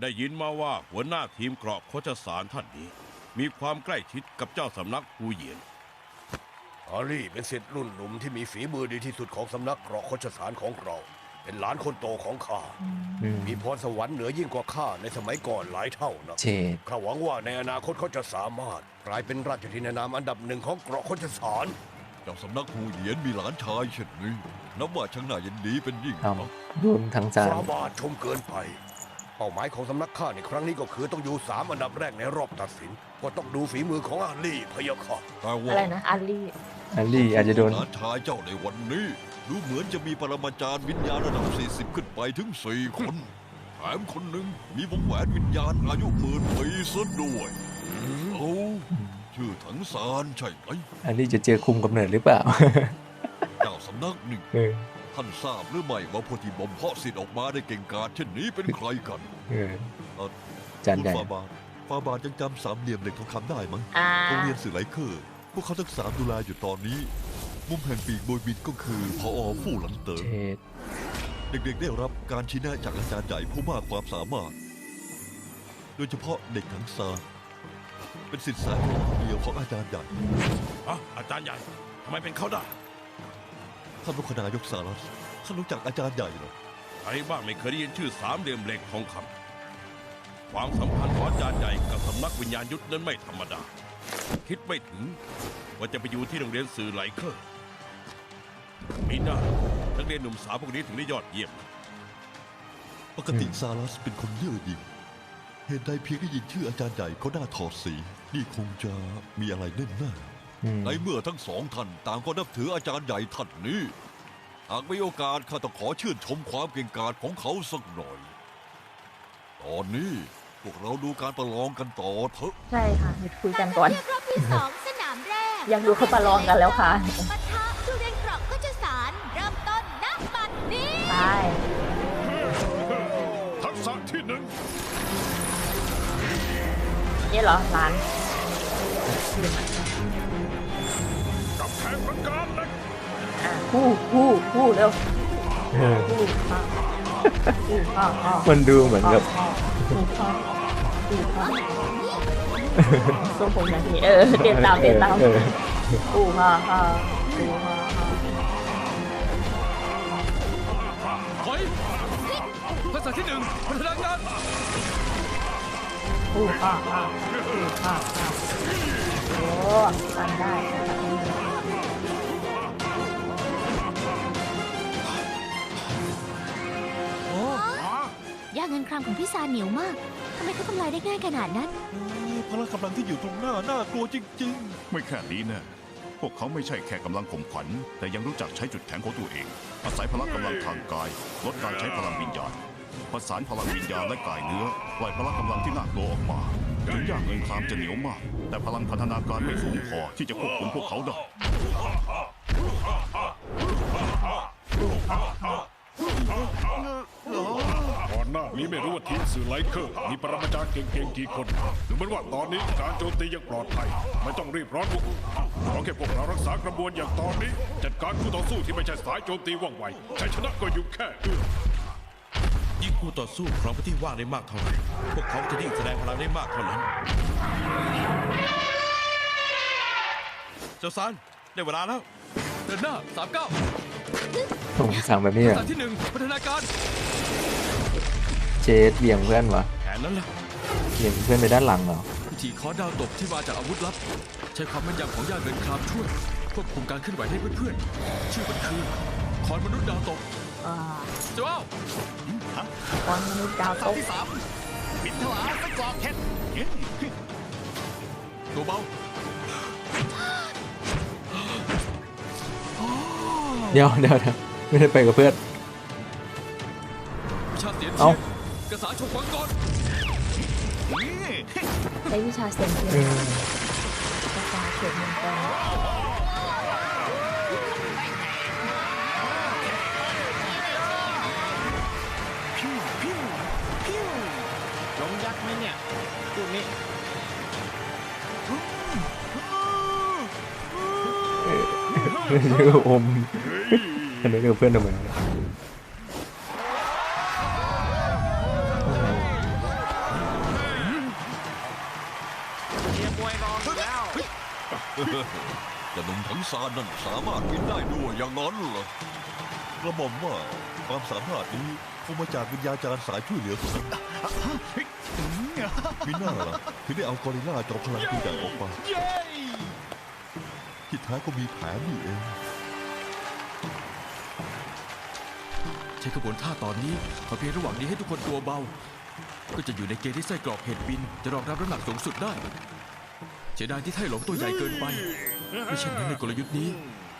ได้ยินมาว่าหัวหน้าทีมเกราะโคชสารท่านนี้ มีความใกล้ชิดกับเจ้าสำนักฮูเหยียนอาลี่เป็นศิษย์รุ่นหนุ่มที่มีฝีมือดีที่สุดของสำนักเกราะโคชสารของเรา เป็นหลานคนโตของข้า มีพรสวรรค์เหนือยิ่งกว่าข้าในสมัยก่อนหลายเท่านะเฉดข้าหวังว่าในอนาคตเขาจะสามารถกลายเป็นราชธินานามอันดับหนึ่งของเกราะโคชสารเจ้าสำนักหูเหยียนมีหลานชายเช่นนี้นับว่าช่างน่ายินดีเป็นยิ่งเอานักรวมทั้งจานฟราบาทชมเกินไป เป้าหมายของสำนักข้าในครั้งนี้ก็คือต้องอยู่สามอันดับแรกในรอบตัดสิน ก็ต้องดูฝีมือของอาลี่พะยะค่ะแต่ว่าอะไรนะอาลีอัลลี่อาจจะโดนหลานชายเจ้าในวันนี้ ดูเหมือนจะมีปรมาจารย์วิญญาณระดับ 40 ขึ้นไปถึง 4 คน แถมคนหนึ่งมีวงแหวนวิญญาณอายุหมื่นปีซะด้วยโอ้ชื่อถังซานใช่ไหมอัลลี่จะเจอคุมกำเนิดหรือเปล่า เจ้าสำนักหนึ่งเออ ท่านทราบหรือไม่ว่าผู้ที่บ่มเพาะสิทธิ์ออกมาได้เก่งกาจเช่นนี้เป็นใครกันเออเอ่อจานคุณใหญ่ฟาบาทฟาบาทยังจำสามเหลี่ยมเหล็กทองคำได้มั้งอ่าโรงเรียนสื่อไหลเคอร์พวกเขาทั้งสามดูแลอยู่ตอนนี้ มุมแห่งปีกโบยบินก็คือพอฟู่หลันเติงเฉดเด็กๆได้รับการชี้แนะจากอาจารย์ใหญ่ผู้มากความสามารถ โดยเฉพาะเด็กทั้งซานเป็นสิทธิ์สายรองคนเดียวของอาจารย์ใหญ่ อะอาจารย์ใหญ่ทำไมเป็นเขาได้ ท่านรุกนายกสารัสท่านรู้จักอาจารย์ใหญ่เหรอใครบ้างไม่เคยได้ยินชื่อสามเหลี่ยมเหล็กทองคำความสัมพันธ์ของอาจารย์ใหญ่กับสำนักวิญญาณยุทธนั้นไม่ธรรมดา คิดไม่ถึงว่าจะไปอยู่ที่โรงเรียนสื่อไหลเคอร์มีหน้านักเรียนหนุ่มสาวพวกนี้ถึงได้ยอดเยี่ยม ปกติซารัสเป็นคนเย่อหยิ่งเหตุใดเพียงได้ยินชื่ออาจารย์ใหญ่เขาหน้าถอดสี นี่คงจะมีอะไรแน่นหน้าอืม ในเมื่อทั้งสองท่านต่างก็นับถืออาจารย์ใหญ่ท่านนี้ หากมีโอกาสข้าต้องขอชื่นชมความเก่งกาจของเขาสักหน่อย ตอนนี้พวกเราดูการประลองกันต่อเถอะ ใช่ค่ะหยุดคุยกันก่อนเรียกรอบที่สองสนามแรกอยากดูเขาประลองกันแล้วค่ะปะทะทุเรียนเกราะก็จะสารเริ่มต้นณบัดนี้ใช่ทักษะที่หนึ่งนี่เหรอร้าน อะคู่คู่คู่เร็วเออคู่ค่ะคู่ค่ะค่ะมันดูเหมือนกับคู่ค่ะคู่ค่ะทรงผมอย่างนี้เออเต้นตามเต้นตามเออคู่ค่ะค่ะคู่ค่ะค่ะถอยทักษะที่หนึ่งพัฒนาการคู่ค่ะค่ะคู่ค่ะค่ะโอ้ทำได้ เงินครามของพี่ซาเหนียวมาก ทำไมเขาทำลายได้ง่ายขนาดนั้น พละกำลังที่อยู่ตรงหน้าน่ากลัวจริง ไม่แค่นี้น่พวกเขาไม่ใช่แค่กำลังข่มขวัญ แต่ยังรู้จักใช้จุดแข็งของตัวเอง อาศัยพละกำลังทางกาย ลดการใช้พลังวิญญาณ ประสานพลังวิญญาณและกายเนื้อปล่อยพละกำลังที่น่ากลัวออกมา ถึงยากเงินครามจะเหนียวมาก แต่พลังพัฒนาการไม่สูงพอที่จะควบคุมพวกเขาได้อ นหน้านี้ไม่รู้ว่าทีมสื่อไลเคอร์มีปรมาจารย์เก่งๆกี่คนดูเหมือนว่าตอนนี้การโจมตียังปลอดภัย ไม่ต้องรีบร้อนพวกขอแค่พวกเรารักษากระบวนอย่างตอนนี้ จัดการคู่ต่อสู้ที่ไม่ใช่สายโจมตีว่องไวชัยชนะก็อยู่แค่เอื้อมยิ่งคู่ต่อสู้ครองพื้นที่ว่างได้มากเท่าไหร่พวกเขาจะยิ่งแสดงพลังได้มากเท่านั้นเจ้าซานได้เวลาแล้ว เดินหน้าสามเก้า ผมสั่งแบบนี้ทัเหรกอษะที่หนึ่งพัฒนาการเจดเบี่ยงเพื่อนวะแผนนั้นแหละเบี่ยงเพื่อนไปด้านหลังเหรอวิธีเคอดาวตกที่มาจากอาวุธลับ ใช้ความแม่นยำของย่าเงินครามช่วยควบคุมการเคลื่อนไหวให้เพื่อนๆ ชื่อมันคือคอนมนุษย์ดาวตกอ่าเจ้าตอนมนุษย์ดาวตกบินถวาสกรอกเพชรตัวเบาเดี๋ยวเดี๋ยวเดี๋ยวไม่ได้ไปกับเพื่อนวิชาเสียนเอ้าเทียน กระสาชกวังกรใช้วิชาเสียงเทียเอนอภาษาเขียนมังกรลงยักษ์ไหมเนี่ยพูดนี้ชื่ออมอันนี้กับเพื่อนทำไม แต่หนุ่มทั้งซานนั่นสามารถบินได้ด้วยอย่างนั้นเหรอกระหม่อมว่าความสามารถนี้คงมาจากวิญญาจารย์สายช่วยเหลือคนนั้นมีหน้าล่ะถึงได้เอากอริลลาจอมพลังตัวใหญ่ออกมาที่แท้ก็มีแผนนี่เอง ใช้กระบวนท่าตอนนี้ขอเพียงระหว่างนี้ให้ทุกคนตัวเบา ก็จะอยู่ในเกณฑ์ที่ไส้กรอกเห็ดบิน จะรองรับน้ำหนักสูงสุดได้ เสียดายที่ไท่หลงตัวใหญ่เกินไป ไม่เช่นนั้นในกลยุทธ์นี้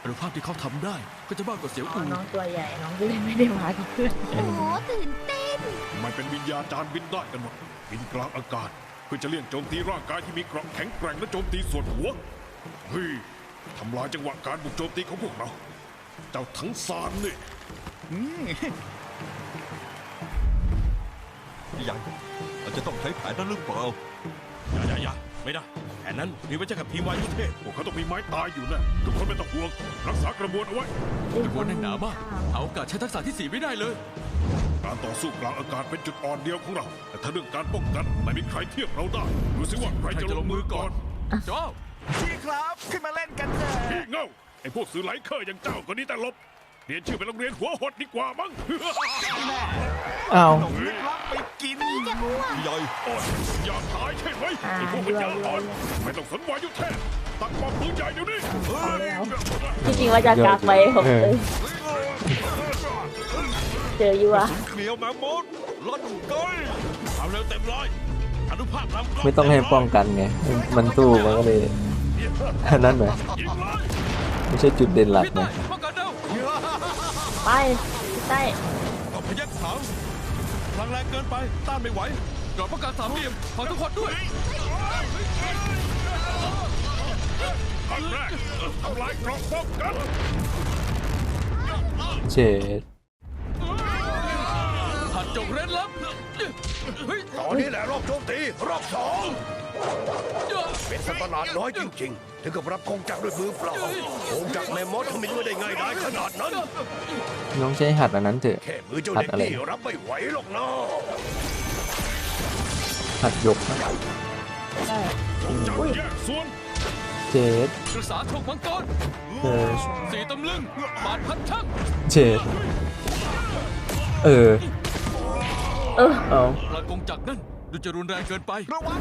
อนุภาพที่เขาทำได้ ก็จะมากกว่าเสียวอ๋ออูน้องตัวใหญ่น้องก็เลยไม่ได้มากับเพื่อนโอ้โหตื่นเต้นมันเป็นวิญญาจารย์บินได้กันหมดบินกลางอากาศเพื่อจะเลี่ยงโจมตีร่างกายที่มีเกราะแข็งแกร่งและโจมตีส่วนหัวเฮ้ยทำลายจังหวะการบุกโจมตีของพวกเรา เจ้าทั้งสารนี่ใหญ่อาจจะต้องใช้แผนนั้นหรือเปล่าอย่าอย่าอย่าไม่ได้แผ นนั้นมีไว้ใช้กับทีมวายุเทพพวกเขาต้องมีไม้ตายอยู่แน่ทุกคนไม่ต้องห่วง รักษากระบวนเอาไว้ กระบวนแน่นหนามากหาโอกาสใช้ทักษะที่สี่ไม่ได้เลย การต่อสู้กลางอากาศเป็นจุดอ่อนเดียวของเรา แต่ถ้าเรื่องการป้องกันไม่มีใครเทียบเราได้ดูสิว่าใครจะลงมือก่อนเจ้าพี่ครับ ขึ้นมาเล่นกันเถอะ พี่เง่าไอ้พวกสื่อไหลเคอร์อย่างเจ้าก็นี่แต่หลบ เรียนชื่อเป็นโรงเรียนหัวหดดีกว่ามั้งอ้าวไปกินใหญ่โอ๊ยอยากตายใช่ไหมไอ้พวกปัญญาอ่อนไม่ต้องสนวายุแท้ตั้งปอมปืนใหญ่เดี๋ยวนี้ที่จริงว่าจะกากไปผมเออเลยเจออยู่อะเขียวแมงมดลั่นไกความเร็วเต็มร้อยอนุภาพลำกล้องไม่ต้องให้ป้องกันไง มันสู้มันก็เลยอันนั้นไหมไม่ใช่จุดเด่นหลักพี่ไงใต้ป้องกันเร็ว ไปพี่ใต้ต้องพยักขาวพลังแรงเกินไป ต้านไม่ไหวกรอบป้องกันสามเหลี่ยมขอทุกคนด้วยอันแรกทำลายกรอบป้องกันเจดหัดจงเร้นลับเฮ้ย ตอนนี้แหละรอบโจมตีรอบสองเป็นสัตว์ประหลาดน้อยจริงๆ ถึงกับรับคงจักรด้วยมือเปล่าคงจักรแม่มดทำไมด้วยได้ง่ายได้ขนาดนั้น น้องใช้หัดอันนั้นเถอะแค่มือเจ้าหัดเด็กอะไรนี่รับไม่ไหวหรอกนะหัดยกนะใช่จับแยกส่วนเจดกระสาชกมังกรเออสี่ตำลึงบาดพันช่างเจดเออ เออ เอาพลังกงจักรนั่นดูจะรุนแรงเกินไประวัง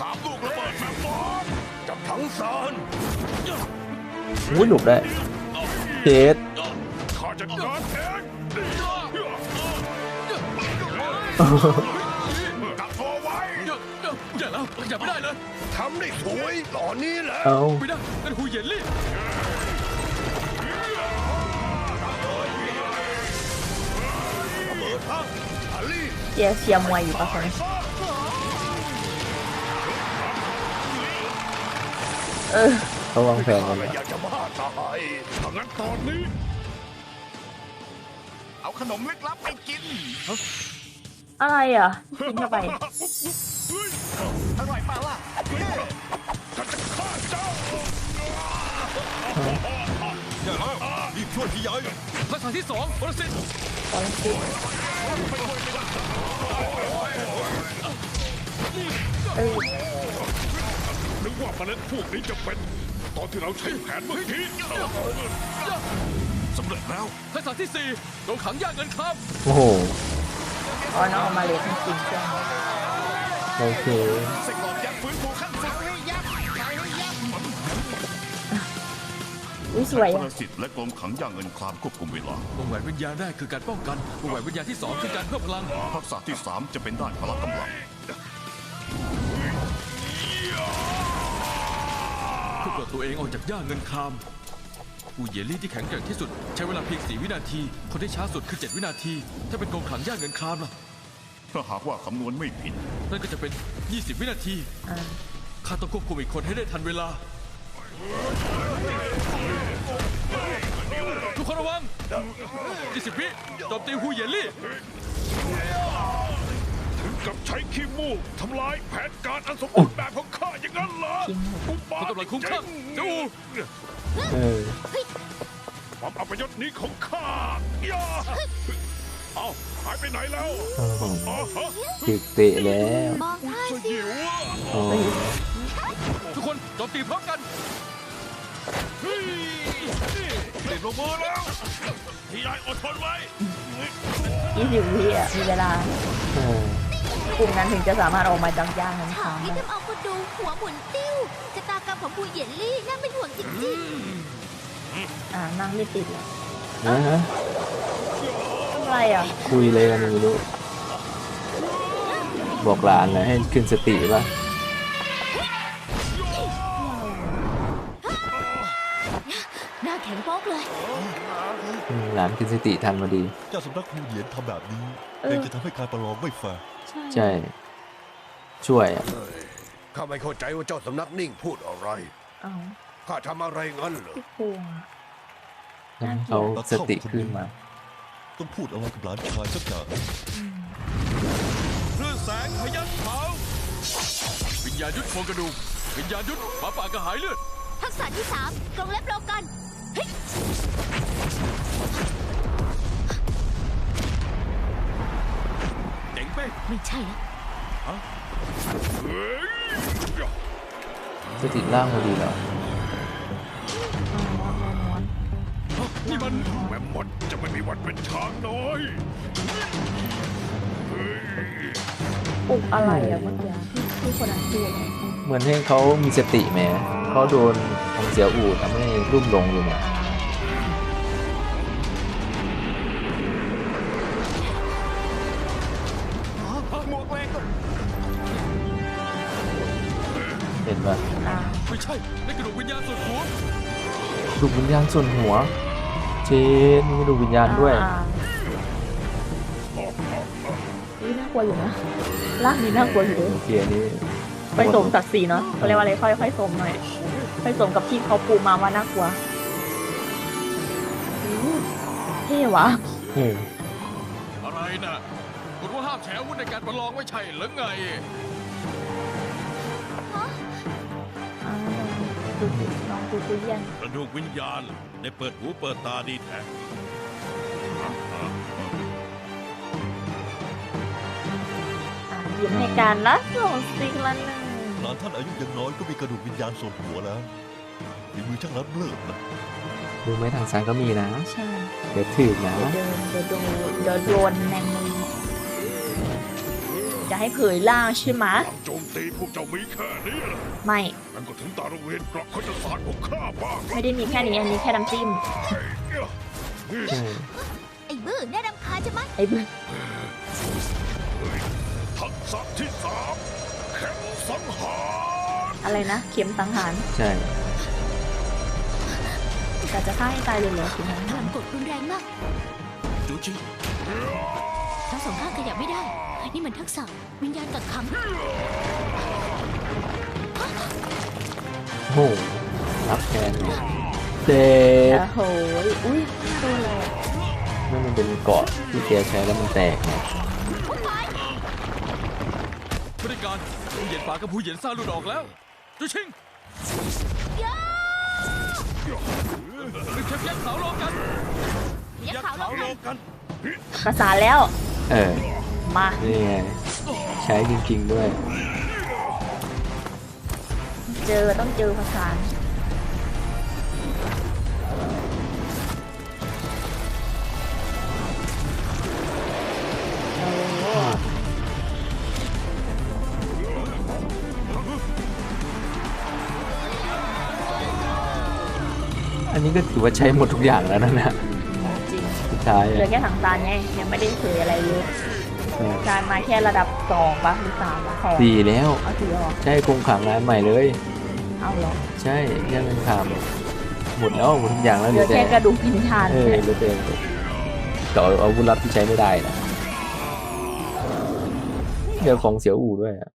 สามลูกระเบิดแม่มดจับถังซานอุ้ยหลบได้เจดข้าจัดการเองกักตัวไว้อย่าแล้วอย่าไม่ได้เลยทำได้สวยตอนนี้แหละเอาไม่ได้นั่นหูเหย็นลี่ เบิดฮะอาลี่เชียร์เชียร์มวยอยู่ปะคนนี้เออเขาวางแผนกันไม่แล้วอยากจะบ้าตายถ้างั้นตอนนี้ เอาขนมลึกลับไปกิน อะไรอะกินเข้าไปอร่อยเปล่าล่ะฉันจะฆ่าเจ้า อย่าแล้วรีบช่วยพี่ใหญ่ทักษะที่สองบริสิทธิ์ตอนที่เออนึกว่าเมล็ดพวกนี้จะเป็น ตอนที่เราใช้แผนเมื่อกี้สำเร็จแล้วทักษะที่สี่โดนขังยากเงินครับโอ้โหอ๋อน้องเอามาเลยจริงๆใช่ไหมโอเคเสกหลอดยักษ์ฟื้นฟูขั้นสุด อุ้ยสวยพอะลสิทธิ์และกรมขังย่างเงินคลามควบคุมเวลาวงแหวนวิญญาณแรกคือการป้องกันวงแหวนวิญญาณที่สองคือการเพิ่มพลัง ทักษะที่3จะเป็นด้านพละกำลัง เพื่อปลดตัวเองออกจากย่าเงินครามผู้เหยียลี่ที่แข็งแกร่งที่สุด ใช้เวลาเพียง4วินาที คนที่ช้าสุดคือ 7 วินาที ถ้าเป็นกองขังย่าเงินครามล่ะถ้าหากว่าคำนวณไม่ผิด นั่นก็จะเป็น 20 วินาทีอ่าข้าต้องควบคุมอีกคนให้ได้ทันเวลา ทุกคนระวัง20วิโจมตีฮูเหยียลี่ ถึงกับใช้ขี้มูกทำลายแผนการอันสมบูรณ์แบบของข้าอย่างนั้นเหรอจริงเหรออุบาเขาทกำลังคุ้มข้างเจ้าอูเออ ความอัปยศนี้ของข้าอย่า เอาหายไปไหนแล้วโอ้โหอ๋อฮะถึกเตะแล้วมองท่าสิหิวอะโอ้ทุกคนโจมตีพร้อมกันติดลงมือแล้วที่ยายอดทนไว้ยี่สิบวิอะมีเวลา เออกลุ่มนั้นถึงจะสามารถออกมาจากย่างนั้นฉากทำนี้ได้ทำเอาก็ดูหัวหมุนติ้วชะตากรรมของผู้เหยียนลี่น่าเป็นห่วงจริงอ่านั่งไม่ติดแล้วนะฮะ ทำไรอะ คุยเลยกันไม่รู้บอกหลานเลยให้ขึ้นสติป่ะๆหน้าแข็งโป๊กเลย อืมหลานขึ้นสติทันพอดี เจ้าสำนักครูเหรียญทำแบบนี้เออเองจะทำให้การประลองไม่แฟร์ใช่ ช่วยอะเอ้ยข้าไม่เข้าใจว่าเจ้าสำนักนิ่งพูดอะไร เอ้าข้าทำอะไรงั้นเหรอ พี่พวงอะให้เขาสติขึ้นมา ต้องพูดอะไรกับหลานชายสักอย่างคลื่นแสงพยัญเผาวิญญาณยุทธโครงกระดูกวิญญาณยุทธหมาป่ากระหายเลือดทักษะที่สามกรงเล็บโลกันเฮ้ยเจ๋งเป้งไม่ใช่แล้วสติล่างพอดีเหรอ นี่มันแม่มดจะไม่มีวันเป็นช้างน้อยเฮ้ยปลุกอะไรอะเมื่อกี้ที่ที่คนนั้นพูดอะเหมือนให้เขามีสติแหมเขาโดนของเสียอูดทำให้รุ่มหลงอยู่เนี่ยเห็นปะอ่าไม่ใช่นั่นกระดูกวิญญาณส่วนหัวดูวิญญาณส่วนหัว เจนมีดูวิญญาณด้วย อ่านี่น่ากลัวอยู่นะร่างนี้น่ากลัวอยู่เลยโอเคอันนี้ไปสมศักดิ์ศรีเนาะเขาเรียกว่าอะไรค่อยค่อยสมหน่อยค่อยสมกับที่เขาปูมาว่าน่ากลัวอู้เท่วะเอออะไรน่ะคุณว่าห้ามแฉอาวุธในการประลองไม่ใช่หรือไง อ่าดูสิน้ องดูดูเยี่ยนกระดูกวิญญาณได้เปิดหูเปิดตาดีแท้อ่ายิ้มให้การละส่งสิ่งละหนึ่งหลานท่านอายุยังน้อยก็มีกระดูกวิญญาณส่วนหัวแล้วฝีมือช่างล้ำเลิศนะดูไหมทางซ้ายก็มีนะ ใช่ เดี๋ยวถือนะ เดี๋ยวเดินเดี๋ยวโดนเดี๋ยวโดนแมงมุม จะให้เผยล่างใช่ไหมะทางโจมตีพวกเจ้ามีแค่นี้เหรอไม่นั่นก็ถึงตาโรงเรียนกรอกข้าศาสตร์ของข้าบ้างไม่ได้มีแค่นี้อันนี้แค่น้ำจิ้มใช่ไอ้บื้อน่ารำคาญจะมั้ยไอ้บึ้งทักษะที่สามแข็งสังหารอะไรนะ เข็มสังหารใช่แต่จะฆ่าให้ตายเลยเหรอคุณนั้นพลังกดรุนแรงมากจูจิ ทั้งสองข้างขยับไม่ได้ นี่มันทักษะวิญญาณกักขังโอ้โหรับแทนเลยเด็ดโอ้โหอุ้ยตัวอะไรอะนั่นมันเป็นเกาะที่แกใช้แล้วมันแตกไงบริการผู้เหยียนป่ากับผู้เหยียนซ่าหลุดออกแล้วจูชิงหนึ่งเข็มยักษ์ขาวรอกันยักษ์ขาวลงโลกันประสานแล้ว เออ มานี่ไง ใช้จริง ๆ ด้วย เจอต้องเจอภาษาอันนี้ก็ถือว่าใช้หมดทุกอย่างแล้วนะนะ ริงสุดท้ายเหลืออะแค่ถังซานไงยังไม่ได้เคยอะไรเลยเออการมาแค่ระดับสองปะหรือสามปะสองสี่แล้วเอาสี่หรอใช่คงขังร้านใหม่เลยเอาเหรอใช่แค่เป็นขามหมดแล้วหมดทุกอย่างแล้วเหเหลืลืออแต่แค่กระดูกกินชานเออเหลือแต่ต่ออาวุธลับที่ใช้ไม่ได้นะเดี๋ยวของเสียวอู่ด้วยอะ